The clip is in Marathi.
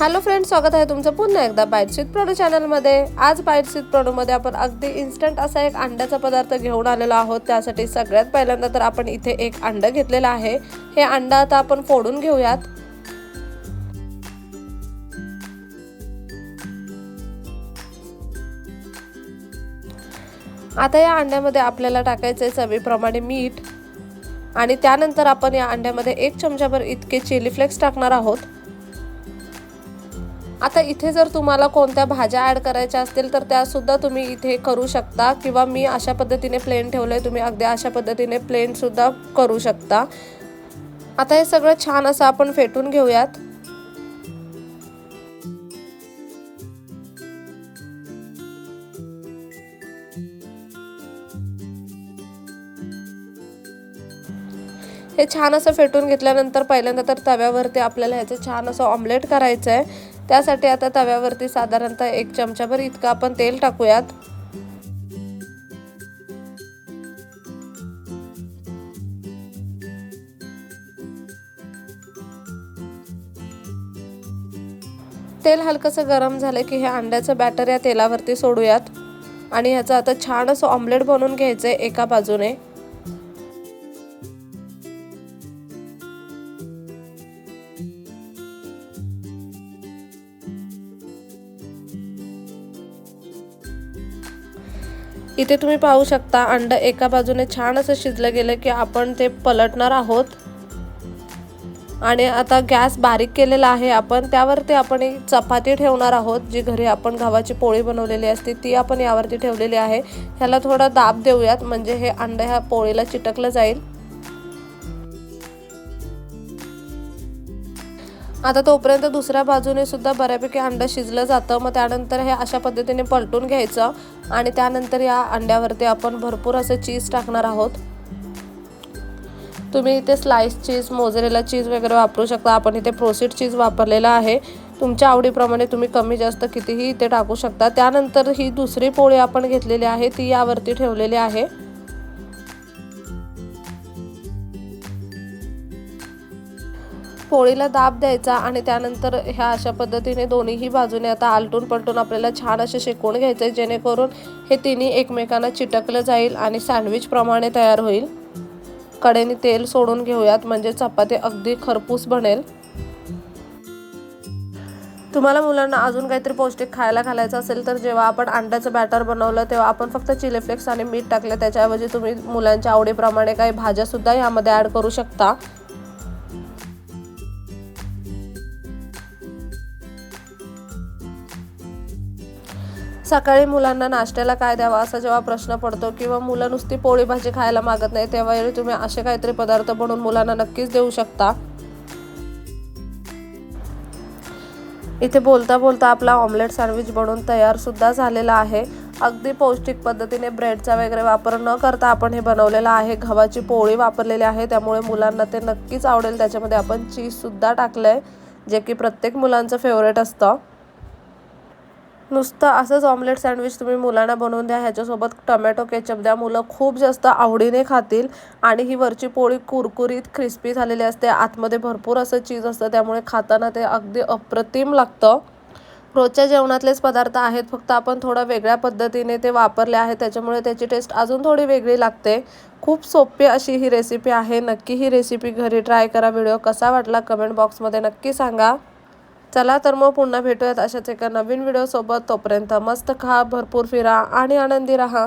हॅलो फ्रेंड स्वागत आहे तुमचं पुन्हा एकदा बाईटशीत प्रोडो चॅनलमध्ये आज बाईटशीत प्रोडोमध्ये आपण अगदी इन्स्टंट असा एक अंड्याचा पदार्थ घेऊन आलेलो आहोत. त्यासाठी सगळ्यात पहिल्यांदा तर आपण इथे एक अंडं घेतलेलं आहे. हे अंडं आता आपण फोडून घेऊयात. आता या अंड्यामध्ये आपल्याला टाकायचं आहे चवीप्रमाणे मीठ. आणि त्यानंतर आपण या अंड्यामध्ये एक चमचाभर इतके चिली फ्लेक्स टाकणार आहोत. आता इथे जर तुम्हाला कोणत्या भाज्या ॲड करायच्या असतील तर त्यासुद्धा तुम्ही इथे करू शकता. किंवा मी अशा पद्धतीने प्लेन ठेवलं आहे तुम्ही अगदी अशा पद्धतीने प्लेनसुद्धा करू शकता. आता हे सगळं छान असं आपण फेटून घेऊयात. हे छान असं फेटून घेतल्यानंतर पहिल्यांदा तर तव्यावरती आपल्याला ह्याचं छान असं ऑमलेट करायचं आहे त्यासाठी आता तव्यावरती साधारणतः एक चमचाभर इतकं आपण तेल टाकूयात. तेल हलकंसं गरम झालं की हे अंड्याचं बॅटर या तेलावरती सोडूयात. आणि ह्याचं आता छान असं ऑमलेट बनवून घ्यायचं आहे एका बाजूने. इथे तुम्ही पाहू शकता अंड एका बाजूने छान असं शिजलं गेलं की आपण ते पलटणार आहोत. आणि आता गॅस बारीक केलेला आहे आपण त्यावरती आपण एक चपाती ठेवणार आहोत जी घरी आपण गव्हाची पोळी बनवलेली असते ती आपण यावरती ठेवलेली आहे. ह्याला थोडा दाब देऊयात म्हणजे हे अंड ह्या पोळीला चिटकलं जाईल. आता तोपर्यंत दुसऱ्या बाजूने सुद्धा बऱ्यापैकी अंडं शिजलं जातं. मग त्यानंतर हे अशा पद्धतीने पलटून घ्यायचं आणि त्यानंतर या अंड्यावरती आपण भरपूर असं चीज टाकणार आहोत. तुम्ही इथे स्लाइस चीज मोजरेला चीज वगैरे वापरू शकता. आपण इथे प्रोसीड चीज वापरलेला आहे. तुमच्या आवडीप्रमाणे तुम्ही कमी जास्त कितीही इथे टाकू शकता. त्यानंतर ही दुसरी पोळी आपण घेतलेली आहे. ती यावरती ठेवलेली आहे. पोळीला दाब द्यायचा आणि त्यानंतर ह्या अशा पद्धतीने दोन्हीही बाजूने आता आलटून पलटून आपल्याला छान असे शेकून घ्यायचे जेणेकरून हे तिन्ही एकमेकांना चिटकलं जाईल आणि सँडविचप्रमाणे तयार होईल. कडेने तेल सोडून घेऊयात म्हणजे चपाती अगदी खरपूस बनेल. तुम्हाला मुलांना अजून काहीतरी पौष्टिक खायला घालायचं असेल तर जेव्हा आपण अंड्याचं बॅटर बनवलं तेव्हा आपण फक्त चिली फ्लेक्स आणि मीठ टाकलं. त्याच्याऐवजी तुम्ही मुलांच्या आवडीप्रमाणे काही भाज्यासुद्धा यामध्ये ॲड करू शकता. सकाळी मुलांना नाश्त्याला काय द्यावा असा जेव्हा प्रश्न पडतो किंवा मुलं नुसती पोळी भाजी खायला मागत नाही तेव्हा तुम्ही असे काहीतरी पदार्थ बनवून मुलांना नक्कीच देऊ शकता. इथे बोलता बोलता आपला ऑमलेट सँडविच बनवून तयार सुद्धा झालेला आहे. अगदी पौष्टिक पद्धतीने ब्रेडचा वगैरे वापर न करता आपण हे बनवलेलं आहे. गव्हाची पोळी वापरलेली आहे त्यामुळे मुलांना ते नक्कीच आवडेल. त्याच्यामध्ये आपण चीजसुद्धा टाकलं आहे जे की प्रत्येक मुलांचं फेवरेट असतं. नुसतं असंच ऑमलेट सँडविच तुम्ही मुलांना बनवून द्या ह्याच्यासोबत टमॅटो केचप द्या. मुलं खूप जास्त आवडीने खातील आणि ही वरची पोळी कुरकुरीत क्रिस्पी झालेली असते. आतमध्ये भरपूर असं चीज असतं त्यामुळे खाताना ते अगदी अप्रतिम लागतं. रोजच्या जेवणातलेच पदार्थ आहेत फक्त आपण थोडं वेगळ्या पद्धतीने ते वापरले आहेत त्याच्यामुळे त्याची टेस्ट अजून थोडी वेगळी लागते. खूप सोपी अशी ही रेसिपी आहे. नक्की ही रेसिपी घरी ट्राय करा. व्हिडिओ कसा वाटला कमेंट बॉक्समध्ये नक्की सांगा. चला तर मग पुन्हा भेटूयात अशाच एका नवीन व्हिडिओसोबत तोपर्यंत मस्त खा भरपूर फिरा आणि आनंदी राहा.